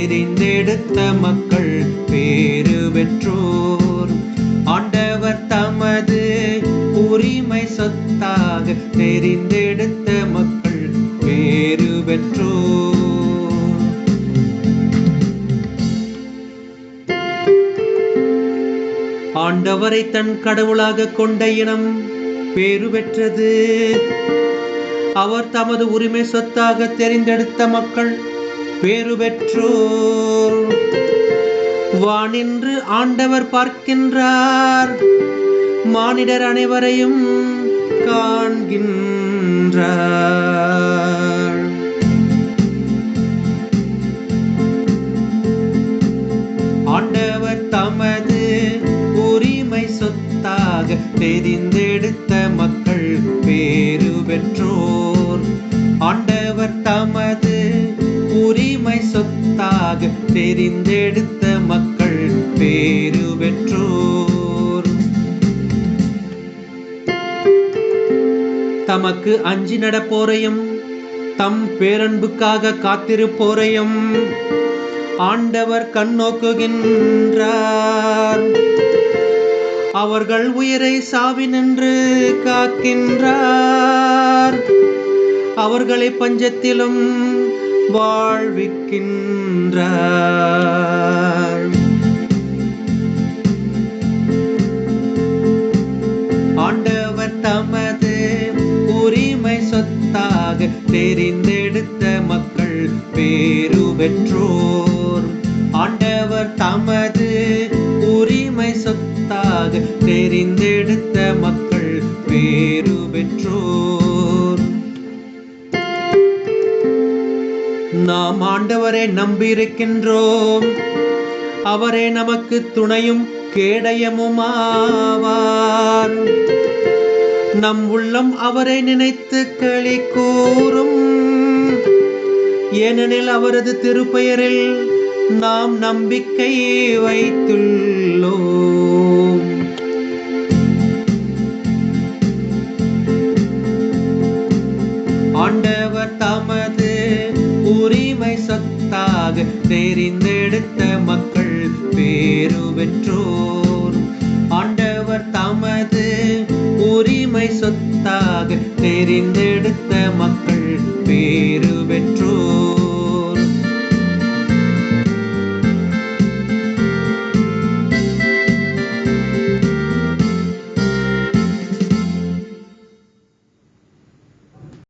தெரிந்தெடுத்த மக்கள் பேரு பெற்றோர். ஆண்டவர் தமது உரிமை சொத்தாக தெரிந்தெடுத்த மக்கள் பேரு பெற்றோர். ஆண்டவரை தன் கடவுளாக கொண்ட இனம் பேரு பெற்றது. அவர் தமது உரிமை சொத்தாக தெரிந்தெடுத்த மக்கள் பேறு பெற்றோர் வானின்று ஆண்டவர் பார்க்கின்றார் மானிடர் அனைவரையும் காண்கின்றார். ஆண்டவர் தமது உரிமை சொத்தாக தெரிந்தெடுத்த மக்கள் பேரு பெற்றோர் ஆண்டவர் தமது சொத்தாக தெரிந்தெடுத்த மக்கள் பேரு பெற்றோர். தமக்கு அஞ்சி நடப்போரையும் தம் பேரன்புக்காக காத்திருப்போரையும் ஆண்டவர் கண்ணோக்குகின்றார் அவர்கள் உயிரை சாவி நின்று காக்கின்றார். அவர்களை பஞ்சத்திலும் வாழ்விக்கின்றார். ஆண்டவர் தமது உரிமை சொத்தாக தெரிந்தெடுத்த மக்கள் பேரு பெற்றோர். ஆண்டவர் தமது உரிமை சொத்தாக தெரிந்தெடுத்த நாம் ஆண்டவரை நம்பியிருக்கின்றோம். அவரே நமக்கு துணையும் கேடயமுமாவார். நம் உள்ளம் அவரை நினைத்து களி கூறும். ஏனெனில் அவரது திருப்பெயரில் நாம் நம்பிக்கை வைத்துள்ளோம். ஆண்ட சொத்தாக தெரிந்தெடுத்த மக்கள் பேரு பெற்றோர். ஆண்டவர் தமது உரிமை சொத்தாக தெரிந்தெடுத்த மக்கள் பேரு பெற்றோர்.